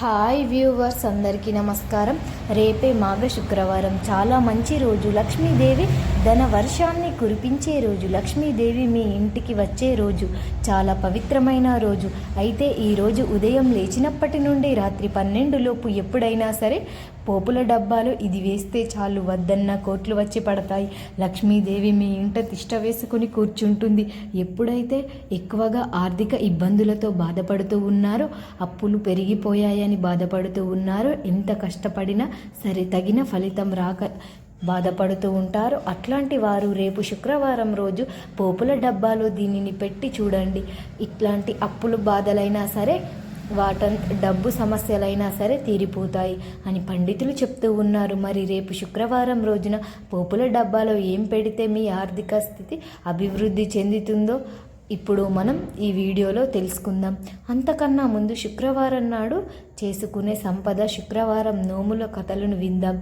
Hi viewers అందరికీ నమస్కారం. రేపే మాఘ శుక్రవారం. చాలా మంచి రోజు. లక్ష్మీదేవి ధన వర్షాన్ని కురిపించే రోజు. లక్ష్మీదేవి మీ ఇంటికి వచ్చే రోజు. చాలా పవిత్రమైన రోజు. అయితే ఈరోజు ఉదయం లేచినప్పటి నుండి రాత్రి పన్నెండులోపు ఎప్పుడైనా సరే పోపుల డబ్బాలు ఇది వేస్తే చాలు. వద్దన్న కోట్లు వచ్చి పడతాయి. లక్ష్మీదేవి మీ ఇంట తిష్ట వేసుకుని కూర్చుంటుంది. ఎప్పుడైతే ఎక్కువగా ఆర్థిక ఇబ్బందులతో బాధపడుతూ ఉన్నారో అప్పులు పెరిగిపోయాయని బాధపడుతూ ఉన్నారో ఎంత కష్టపడినా సరే తగిన ఫలితం రాక బాధపడుతూ ఉంటారు అట్లాంటి వారు రేపు శుక్రవారం రోజు పోపుల డబ్బాలో దీనిని పెట్టి చూడండి. ఇట్లాంటి అప్పులు బాధలైనా సరే వాట డబ్బు సమస్యలైనా సరే తీరిపోతాయి అని పండితులు చెప్తూ ఉన్నారు. మరి రేపు శుక్రవారం రోజున పోపుల డబ్బాలో ఏం పెడితే మీ ఆర్థిక స్థితి అభివృద్ధి చెందుతుందో ఇప్పుడు మనం ఈ వీడియోలో తెలుసుకుందాం. అంతకన్నా ముందు శుక్రవారం నాడు చేసుకునే సంపద శుక్రవారం నోముల కథలను విందాం.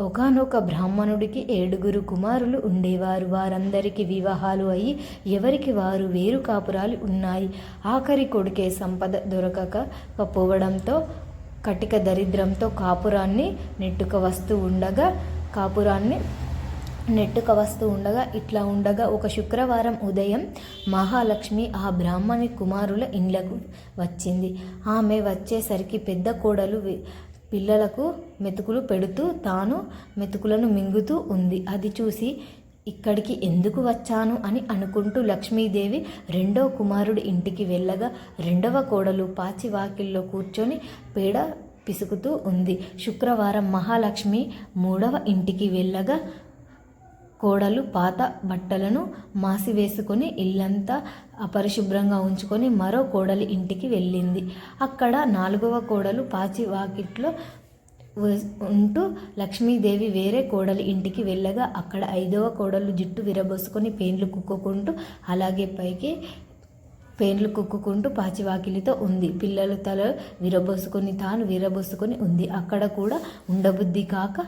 ఒకనొక బ్రాహ్మణుడికి ఏడుగురు కుమారులు ఉండేవారు. వారందరికీ వివాహాలు అయ్యి ఎవరికి వారు వేరు కాపురాలు ఉన్నాయి. ఆఖరి కొడుకే సంపద దొరకక పోవడంతో కటిక దరిద్రంతో కాపురాన్ని నెట్టుక వస్తూ ఉండగా కాపురాన్ని నెట్టుక వస్తూ ఉండగా ఇట్లా ఉండగా ఒక శుక్రవారం ఉదయం మహాలక్ష్మి ఆ బ్రాహ్మణి కుమారుల ఇండ్లకు వచ్చింది. ఆమె వచ్చేసరికి పెద్ద కోడలు పిల్లలకు మెతుకులు పెడుతూ తాను మెతుకులను మింగుతూ ఉంది. అది చూసి ఇక్కడికి ఎందుకు వచ్చాను అని అనుకుంటూ లక్ష్మీదేవి రెండో కుమారుడి ఇంటికి వెళ్ళగా రెండవ కోడలు పాచి వాకిల్లో కూర్చొని పేడ పిసుకుతూ ఉంది. శుక్రవారం మహాలక్ష్మి మూడవ ఇంటికి వెళ్ళగా కోడలు పాత బట్టలను మాసివేసుకొని ఇల్లంతా అపరిశుభ్రంగా ఉంచుకొని మరో కోడలి ఇంటికి వెళ్ళింది. అక్కడ నాలుగవ కోడలు పాచి వాకిట్లో ఉంటూ లక్ష్మీదేవి వేరే కోడలి ఇంటికి వెళ్ళగా అక్కడ ఐదవ కోడలు జుట్టు విరబోసుకొని పేన్లు కుక్కుకుంటూ అలాగే పైకి పేన్లు కుక్కుకుంటూ పాచివాకిలితో ఉంది. పిల్లలు తల విరబోసుకొని తాను విరబోసుకొని ఉంది. అక్కడ కూడా ఉండబుద్ధి కాక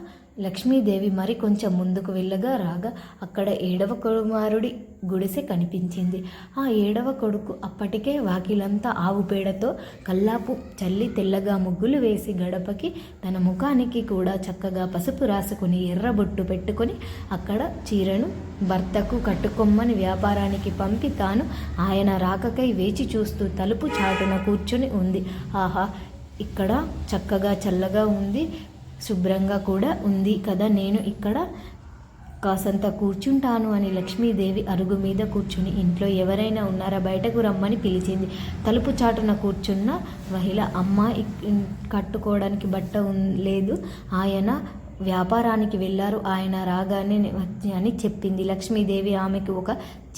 లక్ష్మీదేవి మరి కొంచెం ముందుకు వెళ్ళగా రాగా అక్కడ ఏడవ కుమారుడి గుడిసె కనిపించింది. ఆ ఏడవ కొడుకు అప్పటికే వాకిలంతా ఆవు పేడతో కల్లాపు చల్లి తెల్లగా ముగ్గులు వేసి గడపకి తన ముఖానికి కూడా చక్కగా పసుపు రాసుకుని ఎర్రబొట్టు పెట్టుకొని అక్కడ చీరను భర్తకు కట్టుకొమ్మని వ్యాపారానికి పంపి తాను ఆయన రాకకై వేచి చూస్తూ తలుపు చాటున కూర్చుని ఉంది. ఆహా ఇక్కడ చక్కగా చల్లగా ఉంది. శుభ్రంగా కూడా ఉంది కదా. నేను ఇక్కడ కాసంత కూర్చుంటాను అని లక్ష్మీదేవి అరుగు మీద కూర్చుని ఇంట్లో ఎవరైనా ఉన్నారా? బయటకు రమ్మని పిలిచింది. తలుపు చాటున కూర్చున్న మహిళ అమ్మ కట్టుకోవడానికి బట్ట లేదు. ఆయన వ్యాపారానికి వెళ్ళారు. ఆయన రాగానే వచ్చి అని చెప్పింది. లక్ష్మీదేవి ఆమెకు ఒక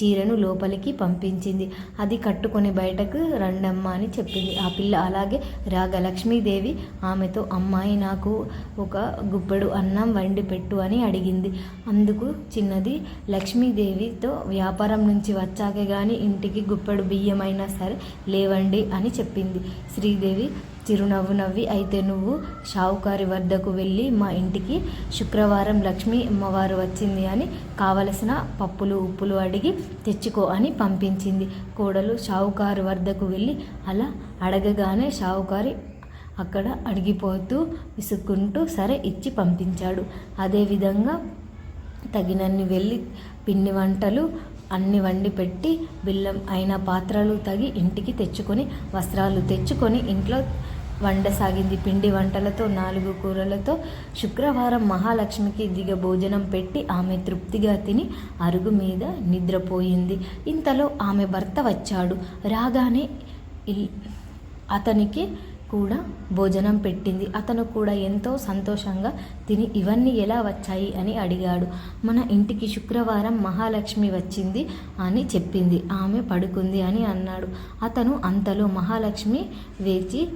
చీరను లోపలికి పంపించింది. అది కట్టుకొని బయటకు రండమ్మ అని చెప్పింది. ఆ పిల్ల అలాగే రాగా లక్ష్మీదేవి ఆమెతో అమ్మాయి నాకు ఒక గుప్పెడు అన్నం వండి పెట్టు అని అడిగింది. అందుకు చిన్నది లక్ష్మీదేవితో వ్యాపారం నుంచి వచ్చాకే కానీ ఇంటికి గుప్పెడు బియ్యమైనా సరే లేవండి అని చెప్పింది. శ్రీదేవి చిరునవ్వు నవ్వి అయితే నువ్వు షావుకారి వద్దకు వెళ్ళి మా ఇంటికి శుక్రవారం లక్ష్మీ అమ్మవారు వచ్చింది అని కావలసిన పప్పులు ఉప్పులు అడిగి తెచ్చుకో అని పంపించింది. కోడలు షావుకారు వద్దకు వెళ్ళి అలా అడగగానే షావుకారి అక్కడ అడిగిపోతూ విసుక్కుంటూ సరే ఇచ్చి పంపించాడు. అదేవిధంగా తగినన్ని వెళ్ళి పిండి వంటలు అన్ని వండి పెట్టి బిల్లం అయిన పాత్రలు తగి ఇంటికి తెచ్చుకొని వస్త్రాలు తెచ్చుకొని ఇంట్లో వండసాగింది పిండి వంటలతో నాలుగు కూరలతో శుక్రవారం మహాలక్ష్మికి దిగ భోజనం పెట్టి ఆమె తృప్తిగా తిని అరుగు మీద నిద్రపోయింది. ఇంతలో ఆమె భర్త వచ్చాడు. రాగానే అతనికి కూడా భోజనం పెట్టింది. అతను కూడా ఎంతో సంతోషంగా తిని ఇవన్నీ ఎలా వచ్చాయి అని అడిగాడు. మన ఇంటికి శుక్రవారం మహాలక్ష్మి వచ్చింది అని చెప్పింది. ఆమె పడుకుంది అని అన్నాడు. అతను అంతలో మహాలక్ష్మి వేచి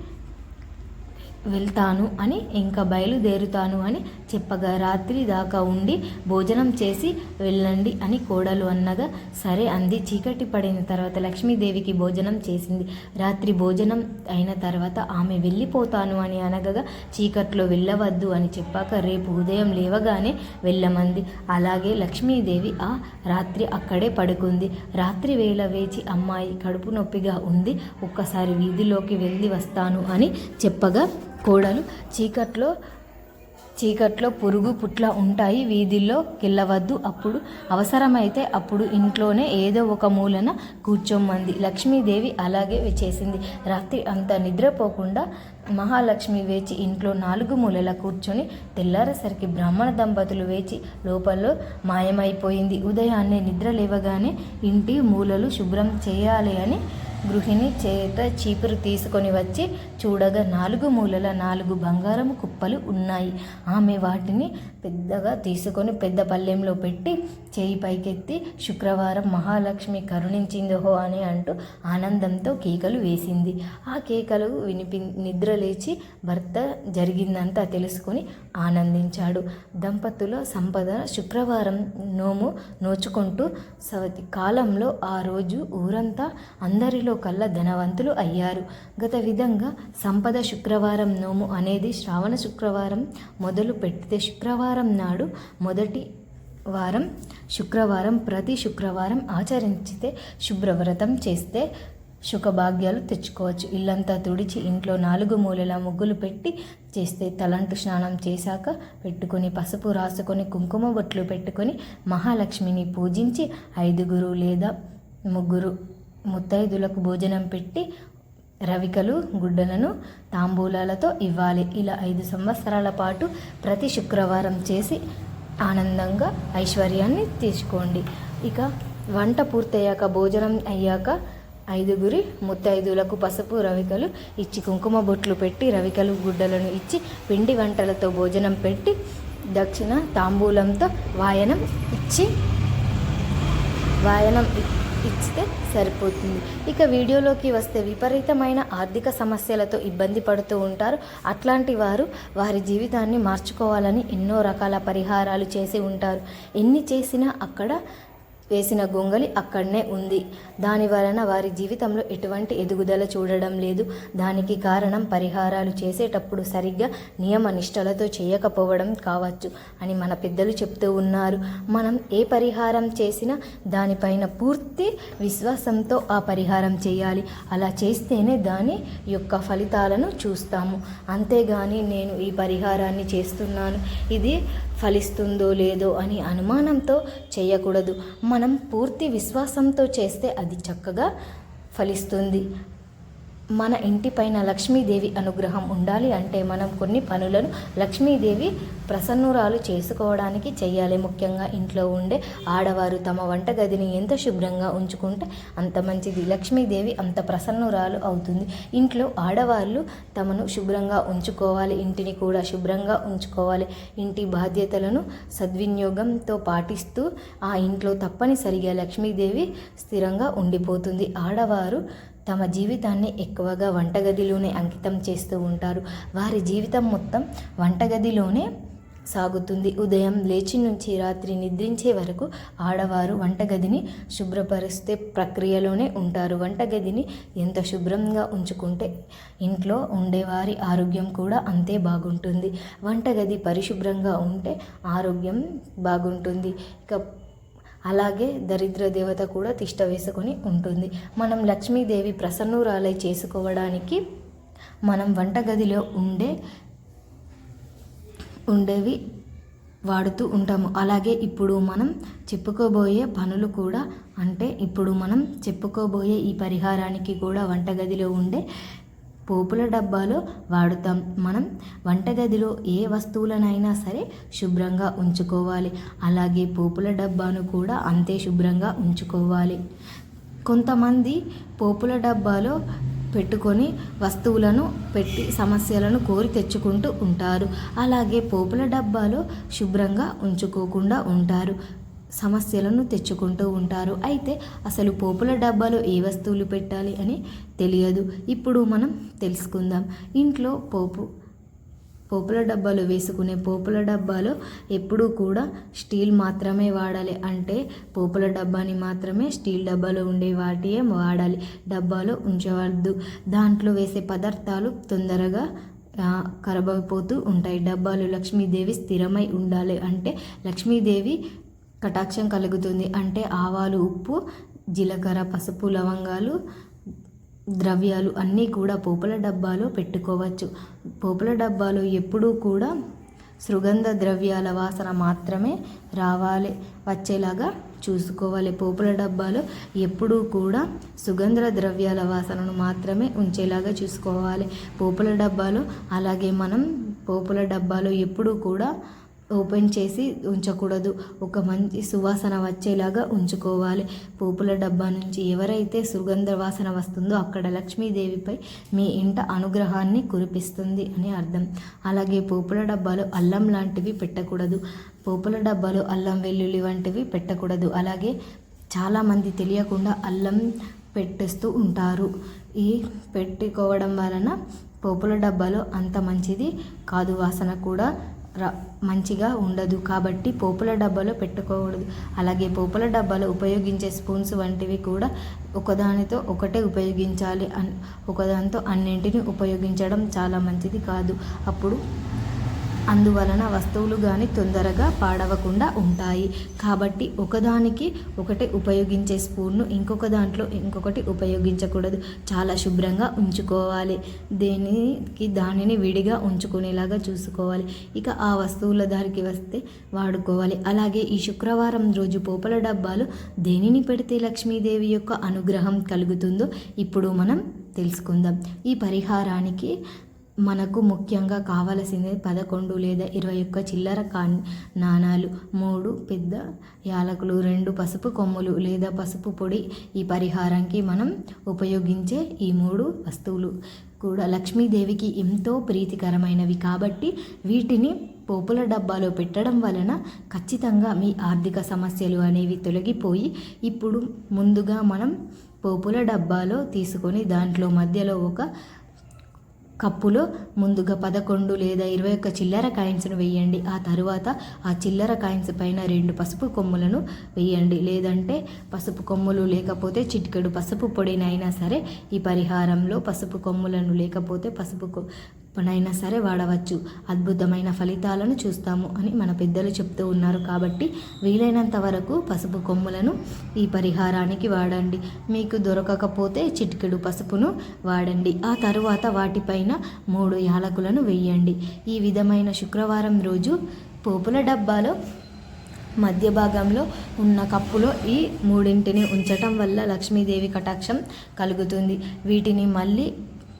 వెళ్తాను అని ఇంకా బయలుదేరుతాను అని చెప్పగా రాత్రి దాకా ఉండి భోజనం చేసి వెళ్ళండి అని కోడలు అన్నగా సరే అంది. చీకటి పడిన తర్వాత లక్ష్మీదేవికి భోజనం చేసింది. రాత్రి భోజనం అయిన తర్వాత ఆమె వెళ్ళిపోతాను అని అనగా చీకట్లో వెళ్ళవద్దు అని చెప్పాక రేపు ఉదయం లేవగానే వెళ్ళమంది. అలాగే లక్ష్మీదేవి ఆ రాత్రి అక్కడే పడుకుంది. రాత్రి వేళ వేచి అమ్మాయి కడుపు నొప్పిగా ఉంది. ఒక్కసారి వీధిలోకి వెళ్ళి వస్తాను అని చెప్పగా కోడలు చీకట్లో చీకట్లో పురుగు పుట్ల ఉంటాయి వీధిలో వెళ్ళవద్దు అప్పుడు. అవసరమైతే అప్పుడు ఇంట్లోనే ఏదో ఒక మూలన కూర్చోమంది. లక్ష్మీదేవి అలాగే చేసింది. రాత్రి అంతా నిద్రపోకుండా మహాలక్ష్మి వేచి ఇంట్లో నాలుగు మూలల కూర్చొని తెల్లారేసరికి బ్రాహ్మణ దంపతులు వేచి లోపల మాయమైపోయింది. ఉదయాన్నే నిద్ర లేవగానే ఇంటి మూలలు శుభ్రం చేయాలి అని గృహిణి చేత చీపురు తీసుకొని వచ్చి చూడగా నాలుగు మూలల నాలుగు బంగారం కుప్పలు ఉన్నాయి. ఆమె వాటిని పెద్దగా తీసుకొని పెద్ద పల్లెంలో పెట్టి చేయి పైకెత్తి శుక్రవారం మహాలక్ష్మి కరుణించిందోహో అని అంటూ ఆనందంతో కేకలు వేసింది. ఆ కేకలు వినిపి నిద్రలేచి భర్త జరిగిందంతా తెలుసుకొని ఆనందించాడు. దంపతుల సంపద శుక్రవారం నోము నోచుకుంటూ సవతి కాలంలో ఆ రోజు ఊరంతా అందరిలో కల్లా ధనవంతులు అయ్యారు. గత విధంగా సంపద శుక్రవారం నోము అనేది శ్రావణ శుక్రవారం మొదలు పెడితే శుక్రవారం నాడు మొదటి వారం శుక్రవారం ప్రతి శుక్రవారం ఆచరించితే శుభ్రవ్రతం చేస్తే సుఖభాగ్యాలు తెచ్చుకోవచ్చు. ఇల్లంతా తుడిచి ఇంట్లో నాలుగు మూలల ముగ్గులు పెట్టి చేస్తే తలంటు స్నానం చేశాక పెట్టుకొని పసుపు రాసుకొని కుంకుమ బొట్లు పెట్టుకొని మహాలక్ష్మిని పూజించి ఐదుగురు లేదా ముగ్గురు ముత్తైదులకు భోజనం పెట్టి రవికలు గుడ్డలను తాంబూలాలతో ఇవ్వాలి. ఇలా ఐదు సంవత్సరాల పాటు ప్రతి శుక్రవారం చేసి ఆనందంగా ఐశ్వర్యాన్ని తీసుకోండి. ఇక వంట పూర్తయ్యాక భోజనం అయ్యాక ఐదుగురి ముత్తైదులకు పసుపు రవికలు ఇచ్చి కుంకుమ బొట్లు పెట్టి రవికలు గుడ్డలను ఇచ్చి పిండి వంటలతో భోజనం పెట్టి దక్షిణ తాంబూలంతో వాయనం ఇచ్చి వాయనం ఇస్తే సరిపోతుంది. ఇక వీడియోలోకి వస్తే విపరీతమైన ఆర్థిక సమస్యలతో ఇబ్బంది పడుతూ ఉంటారు. అట్లాంటి వారు వారి జీవితాన్ని మార్చుకోవాలని ఎన్నో రకాల పరిహారాలు చేసి ఉంటారు. ఎన్ని చేసినా అక్కడ వేసిన గొంగలి అక్కడనే ఉంది. దాని వలన వారి జీవితంలో ఎటువంటి ఎదుగుదల చూడడం లేదు. దానికి కారణం పరిహారాలు చేసేటప్పుడు సరిగ్గా నియమ నిష్టలతో చేయకపోవడం కావచ్చు అని మన పెద్దలు చెప్తూ ఉన్నారు. మనం ఏ పరిహారం చేసినా దానిపైన పూర్తి విశ్వాసంతో ఆ పరిహారం చేయాలి. అలా చేస్తేనే దాని యొక్క ఫలితాలను చూస్తాము. అంతేగాని నేను ఈ పరిహారాన్ని చేస్తున్నాను. ఇది ఫలిస్తుందో లేదో అని అనుమానంతో చేయకూడదు. మనం పూర్తి విశ్వాసంతో చేస్తే అది చక్కగా ఫలిస్తుంది. మన ఇంటిపైన లక్ష్మీదేవి అనుగ్రహం ఉండాలి అంటే మనం కొన్ని పనులను లక్ష్మీదేవి ప్రసన్నురాలు చేసుకోవడానికి చేయాలి ముఖ్యంగా ఇంట్లో ఉండే ఆడవారు తమ వంటగదిని ఎంత శుభ్రంగా ఉంచుకుంటే అంత మంచిది. లక్ష్మీదేవి అంత ప్రసన్నురాలు అవుతుంది. ఇంట్లో ఆడవాళ్ళు తమను శుభ్రంగా ఉంచుకోవాలి. ఇంటిని కూడా శుభ్రంగా ఉంచుకోవాలి. ఇంటి బాధ్యతలను సద్వినియోగంతో పాటిస్తూ ఆ ఇంట్లో తప్పనిసరిగా లక్ష్మీదేవి స్థిరంగా ఉండిపోతుంది. ఆడవారు తమ జీవితాన్ని ఎక్కువగా వంటగదిలోనే అంకితం చేస్తూ ఉంటారు. వారి జీవితం మొత్తం వంటగదిలోనే సాగుతుంది. ఉదయం లేచి నుంచి రాత్రి నిద్రించే వరకు ఆడవారు వంటగదిని శుభ్రపరిస్తే ప్రక్రియలోనే ఉంటారు. వంటగదిని ఎంత శుభ్రంగా ఉంచుకుంటే ఇంట్లో ఉండేవారి ఆరోగ్యం కూడా అంతే బాగుంటుంది. వంటగది పరిశుభ్రంగా ఉంటే ఆరోగ్యం బాగుంటుంది. ఇక అలాగే దరిద్ర దేవత కూడా తిష్ట వేసుకొని ఉంటుంది. మనం లక్ష్మీదేవి ప్రసన్నురాలై చేసుకోవడానికి మనం వంటగదిలో ఉండే ఉండేవి వాడుతూ ఉంటాము. అలాగే ఇప్పుడు మనం చెప్పుకోబోయే పనులు కూడా అంటే ఇప్పుడు మనం చెప్పుకోబోయే ఈ పరిహారానికి కూడా వంటగదిలో ఉండే పోపుల డబ్బాలో వాడుతాం. మనం వంటగదిలో ఏ వస్తువులనైనా సరే శుభ్రంగా ఉంచుకోవాలి. అలాగే పోపుల డబ్బాను కూడా అంతే శుభ్రంగా ఉంచుకోవాలి. కొంతమంది పోపుల డబ్బాలో పెట్టుకొని వస్తువులను పెట్టి సమస్యలను కోరి తెచ్చుకుంటూ ఉంటారు. అలాగే పోపుల డబ్బాలో శుభ్రంగా ఉంచుకోకుండా ఉంటారు. సమస్యలను తెచ్చుకుంటూ ఉంటారు. అయితే అసలు పోపుల డబ్బాలో ఏ వస్తువులు పెట్టాలి అని తెలియదు. ఇప్పుడు మనం తెలుసుకుందాం. ఇంట్లో పోపు పోపుల డబ్బాలు వేసుకునే పోపుల డబ్బాలో ఎప్పుడూ కూడా స్టీల్ మాత్రమే వాడాలి. అంటే పోపుల డబ్బాని మాత్రమే స్టీల్ డబ్బాలో ఉండే వాటియే వాడాలి. డబ్బాలో ఉంచవద్దు. దాంట్లో వేసే పదార్థాలు తొందరగా ఆ, ఖరాబైపోతూ ఉంటాయి. డబ్బాలు లక్ష్మీదేవి స్థిరమై ఉండాలి. అంటే లక్ష్మీదేవి కటాక్షం కలుగుతుంది. అంటే ఆవాలు ఉప్పు జీలకర్ర పసుపు లవంగాలు ద్రవ్యాలు అన్నీ కూడా పోపుల డబ్బాలో పెట్టుకోవచ్చు. పోపుల డబ్బాలో ఎప్పుడూ కూడా సుగంధ ద్రవ్యాల వాసన మాత్రమే రావాలి వచ్చేలాగా చూసుకోవాలి. పోపుల డబ్బాలో ఎప్పుడూ కూడా సుగంధ ద్రవ్యాల వాసనను మాత్రమే ఉంచేలాగా చూసుకోవాలి. పోపుల డబ్బాలో అలాగే మనం పోపుల డబ్బాలో ఎప్పుడూ కూడా ఓపెన్ చేసి ఉంచకూడదు. ఒక మంచి సువాసన వచ్చేలాగా ఉంచుకోవాలి. పోపుల డబ్బా నుంచి ఎవరైతే సుగంధ వాసన వస్తుందో అక్కడ లక్ష్మీదేవిపై మీ ఇంట అనుగ్రహాన్ని కురిపిస్తుంది అని అర్థం. అలాగే పోపుల డబ్బాలో అల్లం లాంటివి పెట్టకూడదు. పోపుల డబ్బాలో అల్లం వెల్లుల్లి వంటివి పెట్టకూడదు. అలాగే చాలామంది తెలియకుండా అల్లం పెట్టేస్తూ ఉంటారు. ఈ పెట్టుకోవడం వలన పోపుల డబ్బాలో అంత మంచిది కాదు. వాసన కూడా మంచిగా ఉండదు. కాబట్టి పోపుల డబ్బాలో పెట్టుకోకూడదు. అలాగే పోపుల డబ్బాలో ఉపయోగించే స్పూన్స్ వంటివి కూడా ఒకదానితో ఒకటే ఉపయోగించాలి. అన్ ఒకదానితో అన్నింటిని ఉపయోగించడం చాలా మంచిది కాదు. అప్పుడు అందువలన వస్తువులు కానీ తొందరగా పాడవకుండా ఉంటాయి. కాబట్టి ఒకదానికి ఒకటి ఉపయోగించే స్పూన్ను ఇంకొక దాంట్లో ఇంకొకటి ఉపయోగించకూడదు. చాలా శుభ్రంగా ఉంచుకోవాలి. దేనికి దానిని విడిగా ఉంచుకునేలాగా చూసుకోవాలి. ఇక ఆ వస్తువుల దారికి వస్తే వాడుకోవాలి. అలాగే ఈ శుక్రవారం రోజు పోపల డబ్బాలు దేనిని పెడితే లక్ష్మీదేవి యొక్క అనుగ్రహం కలుగుతుందో ఇప్పుడు మనం తెలుసుకుందాం. ఈ పరిహారానికి మనకు ముఖ్యంగా కావలసింది పదకొండు లేదా ఇరవై ఒక్క చిల్లర కా నాణాలు మూడు పెద్ద యాలకులు రెండు పసుపు కొమ్ములు లేదా పసుపు పొడి ఈ పరిహారానికి మనం ఉపయోగించే ఈ మూడు వస్తువులు కూడా. లక్ష్మీదేవికి ఎంతో ప్రీతికరమైనవి కాబట్టి వీటిని పోపుల డబ్బాలో పెట్టడం వలన ఖచ్చితంగా మీ ఆర్థిక సమస్యలు అనేవి తొలగిపోయి ఇప్పుడు ముందుగా మనం పోపుల డబ్బాలో తీసుకొని దాంట్లో మధ్యలో ఒక కప్పులో ముందుగా పదకొండు లేదా ఇరవై ఒక్క చిల్లర కాయిన్స్ను వేయండి. ఆ తరువాత ఆ చిల్లర కాయిన్స్ పైన రెండు పసుపు కొమ్ములను వేయండి. లేదంటే పసుపు కొమ్ములు లేకపోతే చిటికెడు పసుపు పొడినైనా సరే ఈ పరిహారంలో పసుపు కొమ్ములను లేకపోతే పసుపు పనైనా సరే వాడవచ్చు. అద్భుతమైన ఫలితాలను చూస్తాము అని మన పెద్దలు చెప్తూ ఉన్నారు కాబట్టి వీలైనంత వరకు పసుపు కొమ్ములను ఈ పరిహారానికి వాడండి. మీకు దొరకకపోతే చిటికెడు పసుపును వాడండి. ఆ తరువాత వాటిపైన మూడు యాలకులను వేయండి. ఈ విధమైన శుక్రవారం రోజు పోపుల డబ్బాలో మధ్య భాగంలో ఉన్న కప్పులో ఈ మూడింటిని ఉంచటం వల్ల లక్ష్మీదేవి కటాక్షం కలుగుతుంది. వీటిని మళ్ళీ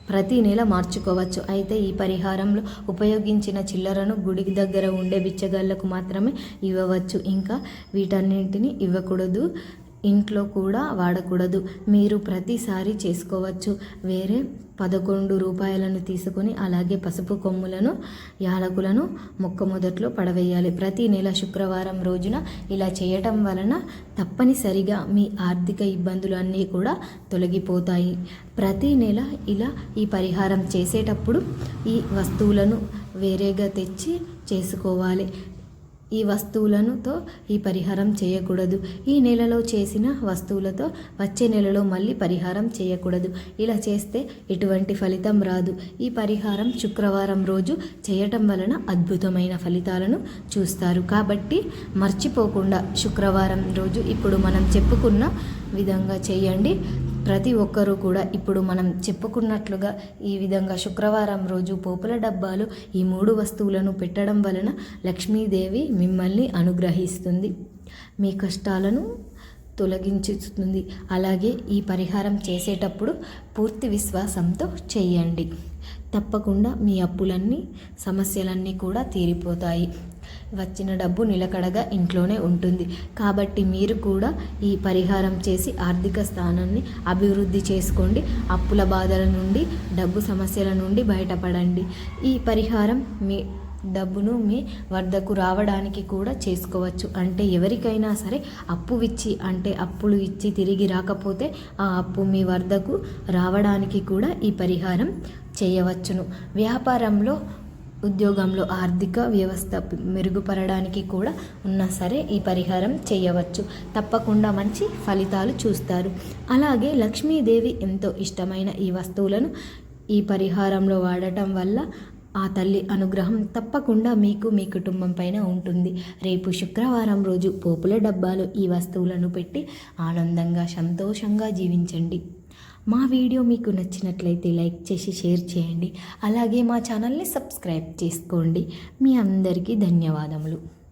ప్రతి నెల మార్చుకోవచ్చు. అయితే ఈ పరిహారంలో ఉపయోగించిన చిల్లరను గుడి దగ్గర ఉండే బిచ్చగాళ్ళకు మాత్రమే ఇవ్వవచ్చు. ఇంకా వీటన్నింటిని ఇవ్వకూడదు. ఇంట్లో కూడా వాడకూడదు. మీరు ప్రతిసారి చేసుకోవచ్చు. వేరే పదకొండు రూపాయలను తీసుకొని అలాగే పసుపు కొమ్ములను యాలకులను మొక్క మొదట్లో పడవేయాలి. ప్రతి నెల శుక్రవారం రోజున ఇలా చేయటం వలన తప్పనిసరిగా మీ ఆర్థిక ఇబ్బందులు అన్నీ కూడా తొలగిపోతాయి. ప్రతి నెల ఇలా ఈ పరిహారం చేసేటప్పుడు ఈ వస్తువులను వేరేగా తెచ్చి చేసుకోవాలి. ఈ వస్తువులనుతో ఈ పరిహారం చేయకూడదు. ఈ నెలలో చేసిన వస్తువులతో వచ్చే నెలలో మళ్ళీ పరిహారం చేయకూడదు. ఇలా చేస్తే ఎటువంటి ఫలితం రాదు. ఈ పరిహారం శుక్రవారం రోజు చేయటం వలన అద్భుతమైన ఫలితాలను చూస్తారు. కాబట్టి మర్చిపోకుండా శుక్రవారం రోజు ఇప్పుడు మనం చెప్పుకున్న విధంగా చేయండి. ప్రతి ఒక్కరూ కూడా ఇప్పుడు మనం చెప్పుకున్నట్లుగా ఈ విధంగా శుక్రవారం రోజు పోపుల డబ్బాలు ఈ మూడు వస్తువులను పెట్టడం వలన లక్ష్మీదేవి మిమ్మల్ని అనుగ్రహిస్తుంది. మీ కష్టాలను తొలగించుతుంది. అలాగే ఈ పరిహారం చేసేటప్పుడు పూర్తి విశ్వాసంతో చేయండి. తప్పకుండా మీ అప్పులన్నీ సమస్యలన్నీ కూడా తీరిపోతాయి. వచ్చిన డబ్బు నిలకడగా ఇంట్లోనే ఉంటుంది. కాబట్టి మీరు కూడా ఈ పరిహారం చేసి ఆర్థిక స్థానాన్ని అభివృద్ధి చేసుకోండి. అప్పుల బాధల నుండి డబ్బు సమస్యల నుండి బయటపడండి. ఈ పరిహారం మీ డబ్బును మీ వద్దకు రావడానికి కూడా చేసుకోవచ్చు. అంటే ఎవరికైనా సరే అప్పు ఇచ్చి అంటే అప్పులు ఇచ్చి తిరిగి రాకపోతే ఆ అప్పు మీ వద్దకు రావడానికి కూడా ఈ పరిహారం చేయవచ్చును. వ్యాపారంలో ఉద్యోగంలో ఆర్థిక వ్యవస్థ మెరుగుపడడానికి కూడా ఉన్నా సరే ఈ పరిహారం చేయవచ్చు. తప్పకుండా మంచి ఫలితాలు చూస్తారు. అలాగే లక్ష్మీదేవి ఎంతో ఇష్టమైన ఈ వస్తువులను ఈ పరిహారంలో వాడటం వల్ల ఆ తల్లి అనుగ్రహం తప్పకుండా మీకు మీ కుటుంబం పైన ఉంటుంది. రేపు శుక్రవారం రోజు పోపుల డబ్బాలు ఈ వస్తువులను పెట్టి ఆనందంగా సంతోషంగా జీవించండి. మా వీడియో మీకు నచ్చినట్లయితే లైక్ చేసి షేర్ చేయండి. అలాగే మా ఛానల్ని సబ్స్క్రైబ్ చేసుకోండి. మీ అందరికీ ధన్యవాదములు.